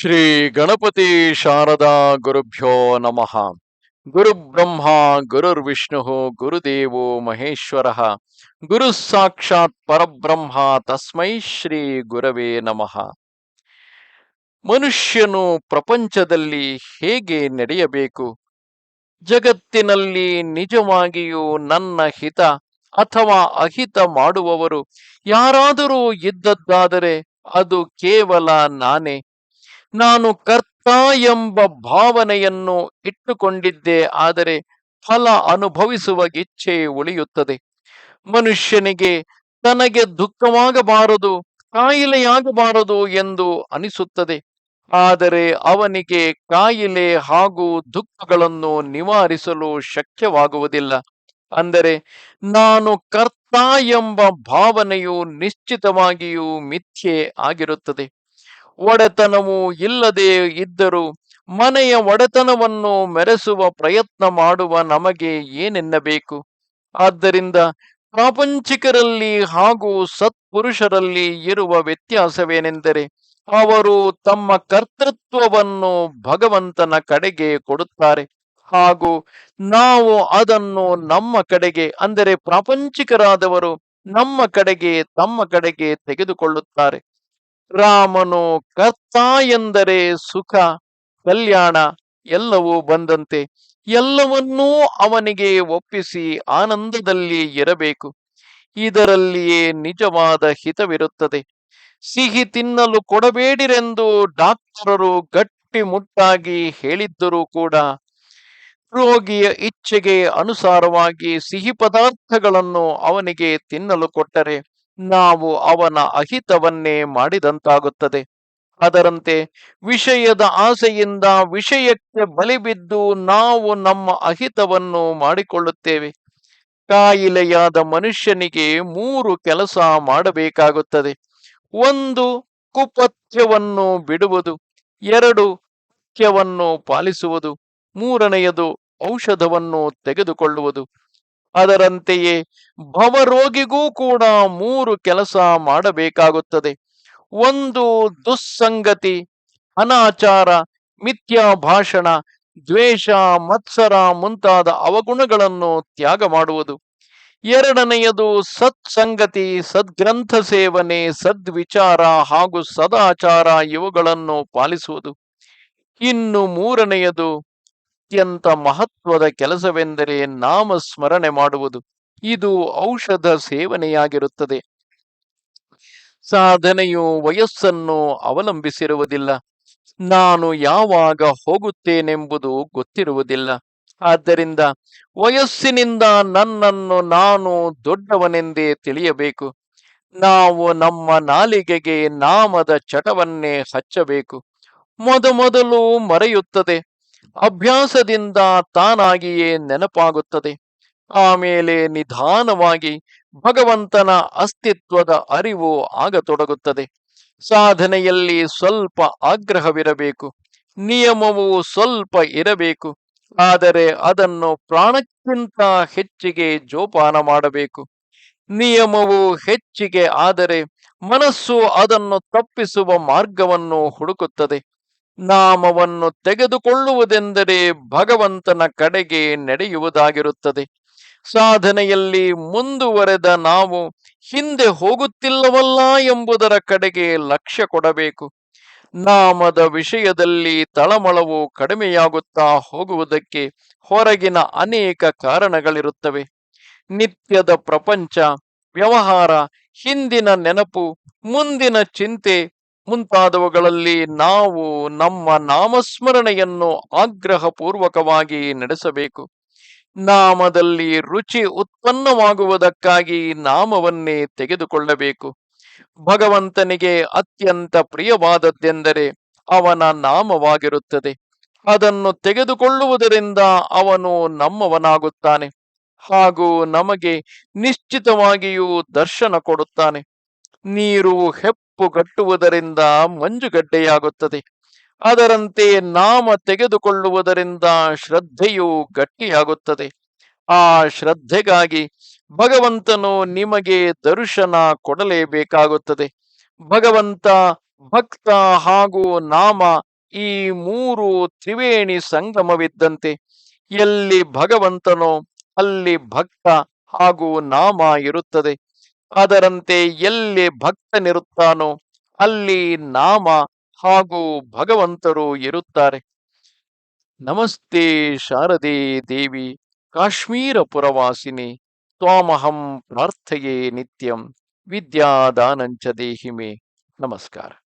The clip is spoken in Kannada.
ಶ್ರೀ ಗಣಪತಿ ಶಾರದಾ ಗುರುಭ್ಯೋ ನಮಃ. ಗುರುಬ್ರಹ್ಮ ಗುರುರ್ವಿಷ್ಣು ಗುರುದೇವೋ ಮಹೇಶ್ವರ. ಗುರು ಸಾಕ್ಷಾತ್ ಪರಬ್ರಹ್ಮ, ತಸ್ಮೈ ಶ್ರೀ ಗುರವೇ ನಮಃ. ಮನುಷ್ಯನು ಪ್ರಪಂಚದಲ್ಲಿ ಹೇಗೆ ನಡೆಯಬೇಕು? ಜಗತ್ತಿನಲ್ಲಿ ನಿಜವಾಗಿಯೂ ನನ್ನ ಹಿತ ಅಥವಾ ಅಹಿತ ಮಾಡುವವರು ಯಾರಾದರೂ ಇದ್ದದ್ದಾದರೆ ಅದು ಕೇವಲ ನಾನೇ. ನಾನು ಕರ್ತ ಎಂಬ ಭಾವನೆಯನ್ನು ಇಟ್ಟುಕೊಂಡಿದ್ದೆ, ಆದರೆ ಫಲ ಅನುಭವಿಸುವ ಇಚ್ಛೆ ಉಳಿಯುತ್ತದೆ. ಮನುಷ್ಯನಿಗೆ ತನಗೆ ದುಃಖವಾಗಬಾರದು, ಕಾಯಿಲೆಯಾಗಬಾರದು ಎಂದು ಅನಿಸುತ್ತದೆ. ಆದರೆ ಅವನಿಗೆ ಕಾಯಿಲೆ ಹಾಗೂ ದುಃಖಗಳನ್ನು ನಿವಾರಿಸಲು ಶಕ್ಯವಾಗುವುದಿಲ್ಲ. ಅಂದರೆ ನಾನು ಕರ್ತ ಎಂಬ ಭಾವನೆಯು ನಿಶ್ಚಿತವಾಗಿಯೂ ಮಿಥ್ಯೆ ಆಗಿರುತ್ತದೆ. ಒಡೆತನವು ಇಲ್ಲದೆ ಇದ್ದರೂ ಮನೆಯ ಒಡೆತನವನ್ನು ಮೆರೆಸುವ ಪ್ರಯತ್ನ ಮಾಡುವ ನಮಗೆ ಏನೆನ್ನಬೇಕು? ಆದ್ದರಿಂದ ಪ್ರಾಪಂಚಿಕರಲ್ಲಿ ಹಾಗೂ ಸತ್ಪುರುಷರಲ್ಲಿ ಇರುವ ವ್ಯತ್ಯಾಸವೇನೆಂದರೆ ಅವರು ತಮ್ಮ ಕರ್ತೃತ್ವವನ್ನು ಭಗವಂತನ ಕಡೆಗೆ ಕೊಡುತ್ತಾರೆ ಹಾಗೂ ನಾವು ಅದನ್ನು ನಮ್ಮ ಕಡೆಗೆ, ಅಂದರೆ ಪ್ರಾಪಂಚಿಕರಾದವರು ನಮ್ಮ ಕಡೆಗೆ, ತಮ್ಮ ಕಡೆಗೆ ತೆಗೆದುಕೊಳ್ಳುತ್ತಾರೆ. ರಾಮನು ಕರ್ತ ಎಂದರೆ ಸುಖ, ಕಲ್ಯಾಣ ಎಲ್ಲವೂ ಬಂದಂತೆ ಎಲ್ಲವನ್ನೂ ಅವನಿಗೆ ಒಪ್ಪಿಸಿ ಆನಂದದಲ್ಲಿ ಇರಬೇಕು. ಇದರಲ್ಲಿಯೇ ನಿಜವಾದ ಹಿತವಿರುತ್ತದೆ. ಸಿಹಿ ತಿನ್ನಲು ಕೊಡಬೇಡಿರೆಂದು ಡಾಕ್ಟರರು ಗಟ್ಟಿ ಮುಟ್ಟಾಗಿ ಹೇಳಿದ್ದರೂ ಕೂಡ ರೋಗಿಯ ಇಚ್ಛೆಗೆ ಅನುಸಾರವಾಗಿ ಸಿಹಿ ಪದಾರ್ಥಗಳನ್ನು ಅವನಿಗೆ ತಿನ್ನಲು ಕೊಟ್ಟರೆ ನಾವು ಅವನ ಅಹಿತವನ್ನೇ ಮಾಡಿದಂತಾಗುತ್ತದೆ. ಅದರಂತೆ ವಿಷಯದ ಆಸೆಯಿಂದ ವಿಷಯಕ್ಕೆ ಬಲಿಬಿದ್ದು ನಾವು ನಮ್ಮ ಅಹಿತವನ್ನು ಮಾಡಿಕೊಳ್ಳುತ್ತೇವೆ. ಕಾಯಿಲೆಯಾದ ಮನುಷ್ಯನಿಗೆ ಮೂರು ಕೆಲಸ ಮಾಡಬೇಕಾಗುತ್ತದೆ. ಒಂದು, ಕುಪಥ್ಯವನ್ನು ಬಿಡುವುದು. ಎರಡು ಪಥ್ಯವನ್ನು ಪಾಲಿಸುವುದು. ಮೂರನೆಯದು ಔಷಧವನ್ನು ತೆಗೆದುಕೊಳ್ಳುವುದು. ಅದರಂತೆಯೇ ಭವರೋಗಿಗೂ ಕೂಡ ಮೂರು ಕೆಲಸ ಮಾಡಬೇಕಾಗುತ್ತದೆ. ಒಂದು ದುಸ್ಸಂಗತಿ, ಅನಾಚಾರ ಮಿಥ್ಯಾ ಭಾಷಣ ದ್ವೇಷ, ಮತ್ಸರ ಮುಂತಾದ ಅವಗುಣಗಳನ್ನು ತ್ಯಾಗ ಮಾಡುವುದು. ಎರಡನೆಯದು ಸತ್ಸಂಗತಿ, ಸದ್ಗ್ರಂಥ ಸೇವನೆ, ಸದ್ವಿಚಾರ ಹಾಗೂ ಸದಾಚಾರ ಇವುಗಳನ್ನು ಪಾಲಿಸುವುದು. ಇನ್ನು ಮೂರನೆಯದು ಅತ್ಯಂತ ಮಹತ್ವದ ಕೆಲಸವೆಂದರೆ ನಾಮ ಸ್ಮರಣೆ ಮಾಡುವುದು. ಇದು ಔಷಧ ಸೇವನೆಯಾಗಿರುತ್ತದೆ. ಸಾಧನೆಯು ವಯಸ್ಸನ್ನು ಅವಲಂಬಿಸಿರುವುದಿಲ್ಲ. ನಾನು ಯಾವಾಗ ಹೋಗುತ್ತೇನೆಂಬುದು ಗೊತ್ತಿರುವುದಿಲ್ಲ. ಆದ್ದರಿಂದ ವಯಸ್ಸಿನಿಂದ ನನ್ನನ್ನು ನಾನು ದೊಡ್ಡವನೆಂದೇ ತಿಳಿಯಬೇಕು. ನಾವು ನಮ್ಮ ನಾಲಿಗೆಗೆ ನಾಮದ ಚಟವನ್ನೇ ಹಚ್ಚಬೇಕು. ಮೊದಮೊದಲು ಮರೆಯುತ್ತದೆ. ಅಭ್ಯಾಸದಿಂದ ತಾನಾಗಿಯೇ ನೆನಪಾಗುತ್ತದೆ. ಆಮೇಲೆ ನಿಧಾನವಾಗಿ ಭಗವಂತನ ಅಸ್ತಿತ್ವದ ಅರಿವು ಆಗತೊಡಗುತ್ತದೆ. ಸಾಧನೆಯಲ್ಲಿ ಸ್ವಲ್ಪ ಆಗ್ರಹವಿರಬೇಕು. ನಿಯಮವು ಸ್ವಲ್ಪ ಇರಬೇಕು. ಆದರೆ ಅದನ್ನು ಪ್ರಾಣಕ್ಕಿಂತ ಹೆಚ್ಚಿಗೆ ಜೋಪಾನ ಮಾಡಬೇಕು. ನಿಯಮವು ಹೆಚ್ಚಿಗೆ ಆದರೆ ಮನಸ್ಸು ಅದನ್ನು ತಪ್ಪಿಸುವ ಮಾರ್ಗವನ್ನು ಹುಡುಕುತ್ತದೆ. ನಾಮವನ್ನು ತೆಗೆದುಕೊಳ್ಳುವುದೆಂದರೆ ಭಗವಂತನ ಕಡೆಗೆ ನಡೆಯುವುದಾಗಿರುತ್ತದೆ. ಸಾಧನೆಯಲ್ಲಿ ಮುಂದುವರೆದ ನಾವು ಹಿಂದೆ ಹೋಗುತ್ತಿಲ್ಲವಲ್ಲ ಎಂಬುದರ ಕಡೆಗೆ ಲಕ್ಷ್ಯ ಕೊಡಬೇಕು. ನಾಮದ ವಿಷಯದಲ್ಲಿ ತಳಮಳವು ಕಡಿಮೆಯಾಗುತ್ತಾ ಹೋಗುವುದಕ್ಕೆ ಹೊರಗಿನ ಅನೇಕ ಕಾರಣಗಳಿರುತ್ತವೆ. ನಿತ್ಯದ ಪ್ರಪಂಚ, ವ್ಯವಹಾರ, ಹಿಂದಿನ ನೆನಪು, ಮುಂದಿನ ಚಿಂತೆ ಮುಂತಾದವುಗಳಲ್ಲಿ ನಾವು ನಮ್ಮ ನಾಮಸ್ಮರಣೆಯನ್ನು ಆಗ್ರಹಪೂರ್ವಕವಾಗಿ ನಡೆಸಬೇಕು. ನಾಮದಲ್ಲಿ ರುಚಿ ಉತ್ಪನ್ನವಾಗುವುದಕ್ಕಾಗಿ ನಾಮವನ್ನೇ ತೆಗೆದುಕೊಳ್ಳಬೇಕು. ಭಗವಂತನಿಗೆ ಅತ್ಯಂತ ಪ್ರಿಯವಾದದ್ದೆಂದರೆ ಅವನ ನಾಮವಾಗಿರುತ್ತದೆ. ಅದನ್ನು ತೆಗೆದುಕೊಳ್ಳುವುದರಿಂದ ಅವನು ನಮ್ಮವನಾಗುತ್ತಾನೆ. ಹಾಗೂ ನಮಗೆ ನಿಶ್ಚಿತವಾಗಿಯೂ ದರ್ಶನ ಕೊಡುತ್ತಾನೆ. ನೀರು ಹೆಪ್ಪುಗಟ್ಟುವುದರಿಂದ ಮಂಜುಗಡ್ಡೆಯಾಗುತ್ತದೆ. ಅದರಂತೆ ನಾಮ ತೆಗೆದುಕೊಳ್ಳುವುದರಿಂದ ಶ್ರದ್ಧೆಯು ಗಟ್ಟಿಯಾಗುತ್ತದೆ. ಆ ಶ್ರದ್ಧೆಗಾಗಿ ಭಗವಂತನು ನಿಮಗೆ ದರ್ಶನ ಕೊಡಲೇಬೇಕಾಗುತ್ತದೆ. ಭಗವಂತ, ಭಕ್ತ ಹಾಗೂ ನಾಮ ಈ ಮೂರು ತ್ರಿವೇಣಿ ಸಂಗಮವಿದ್ದಂತೆ ಎಲ್ಲಿ ಭಗವಂತನೋ ಅಲ್ಲಿ ಭಕ್ತ ಹಾಗೂ ನಾಮ ಇರುತ್ತದೆ. ಅದರಂತೆ ಎಲ್ಲಿ ಭಕ್ತನಿರುತ್ತಾನೋ ಅಲ್ಲಿ ನಾಮ ಹಾಗೂ ಭಗವಂತರು ಇರುತ್ತಾರೆ. ನಮಸ್ತೆ ಶಾರದೆ ದೇವಿ, ಕಾಶ್ಮೀರ ಪುರವಾಸಿನಿ, ತ್ವಾಮಹಂ ಪ್ರಾರ್ಥೆಯೇ ನಿತ್ಯಂ, ವಿದ್ಯಾದಾನಂಚ ದೇಹಿಮೆ. ನಮಸ್ಕಾರ.